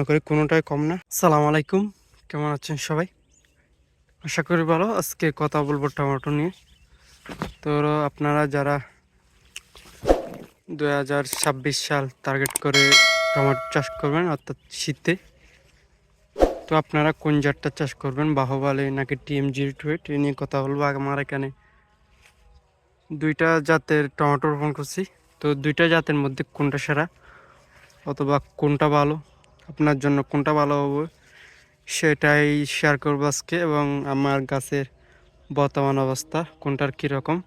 মনে করি কোনোটাই কম না। সালাম আলাইকুম, কেমন আছেন সবাই? আশা করি ভালো, আজকে কথা বলব টমেটো নিয়ে। তো আপনারা যারা দু হাজার ছাব্বিশ সাল টার্গেট করে টমেটো চাষ করবেন, অর্থাৎ শীতে, তো আপনারা কোন জাতটা চাষ করবেন, বাহুবালি নাকি টিএম জিরো টু এইট এ নিয়ে কথা বলব। আমার এখানে দুইটা জাতের টমেটো রোপণ করছি। তো দুইটা জাতের মধ্যে কোনটা সেরা অথবা কোনটা ভালো? আপনার জন্য কোনটা ভালো হবে, সেটাই শেয়ার করব আজকে এবং আমার গাছের বর্তমান অবস্থা কোনটার কীরকম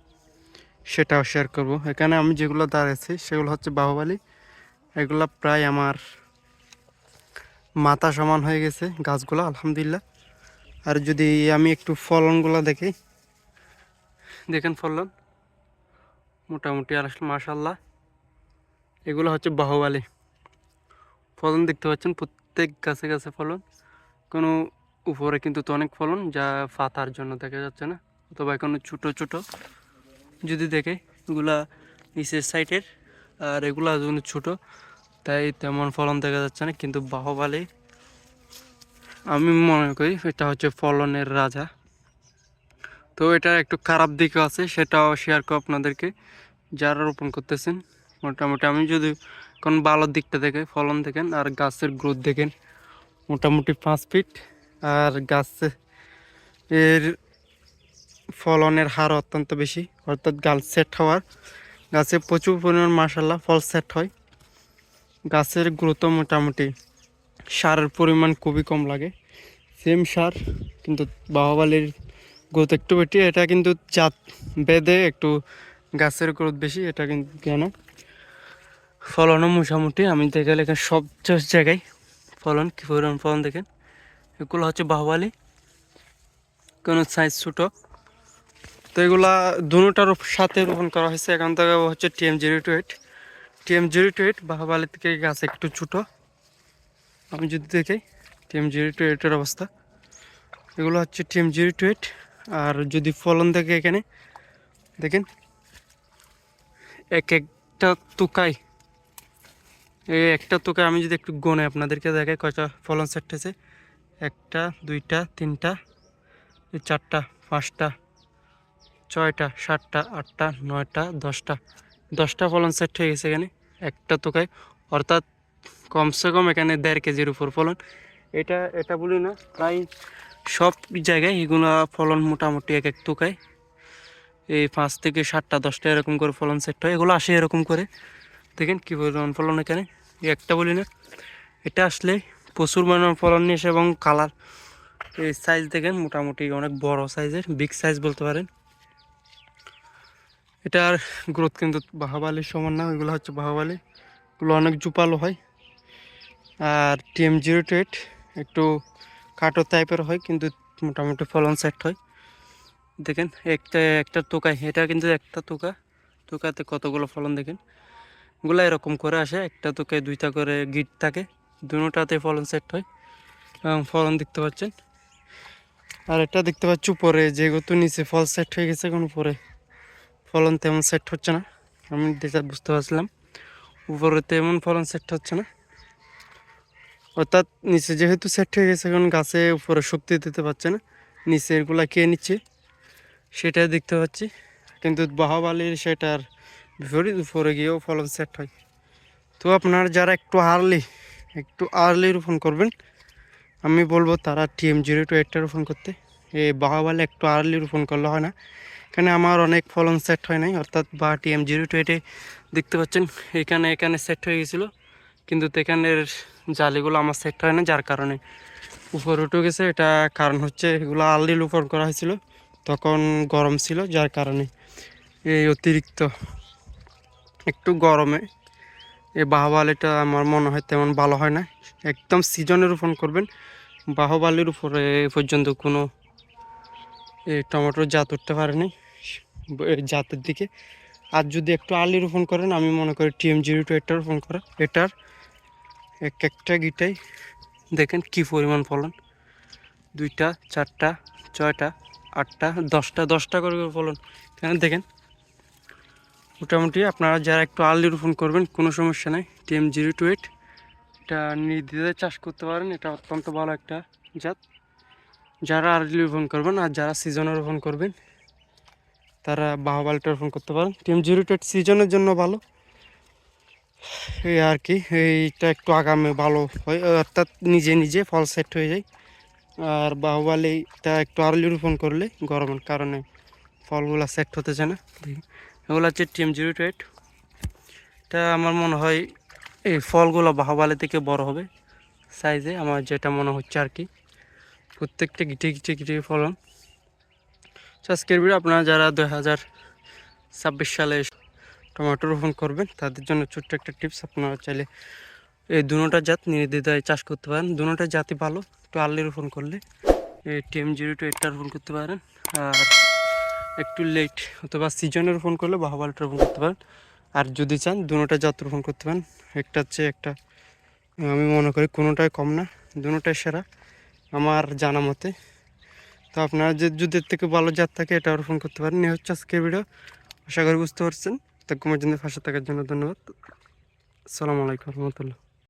সেটাও শেয়ার করব। এখানে আমি যেগুলো দাঁড়িয়েছি সেগুলো হচ্ছে বাহুবালি, এগুলো প্রায় আমার মাথা সমান হয়ে গেছে গাছগুলো, আলহামদুলিল্লাহ। আর যদি আমি একটু ফলনগুলো দেখি, দেখেন ফলন, মোটামুটি আর মাশাল্লাহ এগুলো হচ্ছে বাহুবালি। ফলন দেখতে পাচ্ছেন, প্রত্যেক গাছে গাছে ফলন। কোনো উপরে কিন্তু তো অনেক ফলন, যা পাতার জন্য দেখা যাচ্ছে না, অথবা এখনও ছোটো ছোটো। যদি দেখে, এগুলা নিচের সাইডের, আর এগুলা যেন ছোটো, তাই তেমন ফলন দেখা যাচ্ছে না, কিন্তু বাহুবালি, আমি মনে করি এটা হচ্ছে ফলনের রাজা। তো এটার একটু খারাপ দিকও আছে, সেটাও শেয়ার করব আপনাদেরকে, যারা রোপণ করতেছেন, মোটামুটি আমি যদি কোন ভালো দিকটা দেখে ফলন দেখেন আর গাছের গ্রোথ দেখেন। মোটামুটি পাঁচ ফিট আর গাছ এর ফলনের হার অত্যন্ত বেশি, অর্থাৎ গাছ সেট হওয়ার। গাছে প্রচুর পরিমাণ মাসাল্লাহ ফল সেট হয়। গাছের গ্রোথও মোটামুটি সারের পরিমাণ খুবই কম লাগে। সেম সার, কিন্তু বাহুবালির গ্রোথ একটু বেশি, এটা কিন্তু জাত বেঁধে একটু গাছের গ্রোথ বেশি, এটা কিন্তু কেন? ফলনও মোটামুটি, আমি দেখে এখানে সব জায়গায় ফলন, কী পরিমাণ ফলন দেখেন। এগুলো হচ্ছে বাহুবালি, কোনো সাইজ ছোটো। তো এগুলা দুটার সাথে রোপণ করা হয়েছে। এখান থেকে হচ্ছে TM zero two eight TM zero two eight Bahubali থেকে গাছ একটু ছোটো। আমি যদি দেখি টিএম জিরো টু এইটের অবস্থা। এগুলো হচ্ছে টিএম জিরো টু এইট আর যদি ফলন দেখে এখানে, দেখেন, এক একটা তুকাই এই একটা তোকে আমি যদি একটু গনে আপনাদেরকে দেখাই কয়টা ফলন সেট হয়েছে। একটা, দুইটা, তিনটা চারটা, পাঁচটা, ছয়টা, সাতটা, আটটা, নয়টা, দশটা। দশটা ফলন সেট হয়ে গেছে এখানে। একটা তোকায়, অর্থাৎ কমসে কম এখানে দেড় কেজির উপর ফলন। এটা এটা বলি না, প্রায় সব জায়গায় এগুলো ফলন মোটামুটি এক এক তোকায়। এই পাঁচ থেকে সাতটা, দশটা এরকম করে ফলন সেট হয়। এগুলো আসে এরকম করে। দেখেন কী পরিমাণ ফলন এখানে। একটা বলি না, এটা আসলে প্রচুর পরিমাণ ফলন নিয়ে এবং কালার এই সাইজ দেখেন মোটামুটি অনেক বড় সাইজের বিগ সাইজ বলতে পারেন। এটার গ্রোথ কিন্তু বাহাবালির সমান না, ওইগুলো হচ্ছে বাহাবালি। এগুলো অনেক জুপালো হয়। আর টিএম জিরো টু এইট একটু কাটো টাইপের হয়, কিন্তু মোটামুটি ফলন সেট হয়। দেখেন, একটা একটা তোকায় এটা কিন্তু একটা তোকা তোকাতে কতগুলো ফলন দেখেন। গুলা এরকম করে আসে, একটা তোকে, দুইটা করে গিট থাকে দুটাতে ফলন সেট হয়, এবং ফলন দেখতে পাচ্ছেন। আর এটা দেখতে পাচ্ছি উপরে, যেহেতু নিচে ফল সেট হয়ে গেছে, এখন উপরে ফলন তেমন সেট হচ্ছে না। আমি যেটা বুঝতে পারছিলাম, উপরে তেমন ফলন সেট হচ্ছে না। অর্থাৎ নিচে যেহেতু সেট হয়ে গেছে, এখন গাছে উপরে শক্তি দিতে পারছে না। নিচে এগুলা কে নিচ্ছে, সেটাই দেখতে পাচ্ছি। কিন্তু বাহাবালির সেটার বিপরীত উপরে গিয়েও ফলন সেট হয়। তো আপনার যারা একটু আর্লি একটু আর্লি রোপণ করবেন, আমি বলব তারা টিএম জিরো টু এইটটা রোপণ করতে। এই বাহাবালে একটু আর্লি রোপণ করলে হয় না। এখানে আমার অনেক ফলন সেট হয় নাই, অর্থাৎ বা টিএম জিরো টু এইটে দেখতে পাচ্ছেন, এখানে এখানে সেট হয়ে গেছিল। কিন্তু এখানের জালিগুলো আমার সেট হয় না, যার কারণে উপরে উঠে গেছে। এটা কারণ হচ্ছে এগুলো আর্লি রোপণ করা হয়েছিল, তখন গরম ছিল, যার কারণে এই অতিরিক্ত একটু গরমে। এই বাহুবালিটা আমার মনে হয় তেমন ভালো হয় না। একদম সিজনে রোপণ করবেন। বাহুবালির উপরে এ পর্যন্ত কোনো এই টমেটোর জাত উঠতে পারেনি। জাতের দিকে। আর যদি একটু আর্লি রোপণ করেন, আমি মনে করি টিএম জিরো টু এটা রোপণ করা এটার এক একটা গিটাই দেখেন কি পরিমাণ ফলন। দুইটা, চারটা, ছয়টা, আটটা, দশটা দশটা করে ফলন। এখানে দেখেন মোটামুটি আপনারা যারা একটু আর্লি রোপণ করবেন, কোনো সমস্যা নাই। টিএম জিরো টু এইট এটা নির্দ্বিধায় চাষ করতে পারেন, এটা অত্যন্ত ভালো একটা জাত। যারা আর্লি রোপণ করবেন আর যারা সিজনে রোপণ করবেন, তারা বাহবালটা রোপণ করতে পারেন। টিম জিরো টু এইট সিজনের জন্য ভালো। এই আর কি, এইটা একটু আগামে ভালো হয়, অর্থাৎ নিজে নিজে ফল সেট হয়ে যায়। আর বাহুবালিটা একটু আর্লি রোপণ করলে গরমের কারণে ফলগুলো সেট হতে চায় না। এগুলো হচ্ছে টিএম জিরো টু এইট। এটা আমার মনে হয় এই ফলগুলো বাহুবালি থেকে বড় হবে সাইজে, আমার যেটা মনে হচ্ছে আর কি। প্রত্যেকটা গিটে গিটে গিটে ফলন। আজকের ভিডিও আপনারা যারা দুই হাজার ছাব্বিশ সালে টমেটো রোপণ করবেন, তাদের জন্য ছোট্ট একটা টিপস আপনারা চাইলে এই দুটোটা জাত নির্দ্বিধায় চাষ করতে পারেন। দুটোটা জাতি ভালো, একটু আর্লি রোপণ করলে এই টিএম জিরো টু এইটটা রোপণ করতে পারেন। আর একটু লেট অথবা সিজনে রোপণ করলে বাহাবালটা রোপণ করতে পারেন। আর যদি চান দুটোটা জাত রোপণ করতে পারেন। একটা হচ্ছে একটা, আমি মনে করি কোনোটাই কম না দুটোটাই সেরা, আমার জানা মতে। তো আপনারা যে, যদি থেকে ভালো জাত থাকে এটা রোপণ করতে পারেন। নিয়ে হচ্ছে আজকের ভিডিও আশা করি বুঝতে পারছেন। তো কুমার জন্য ফাঁসে থাকার জন্য ধন্যবাদ। আসসালামু আলাইকুম রহমতুল্লাহ।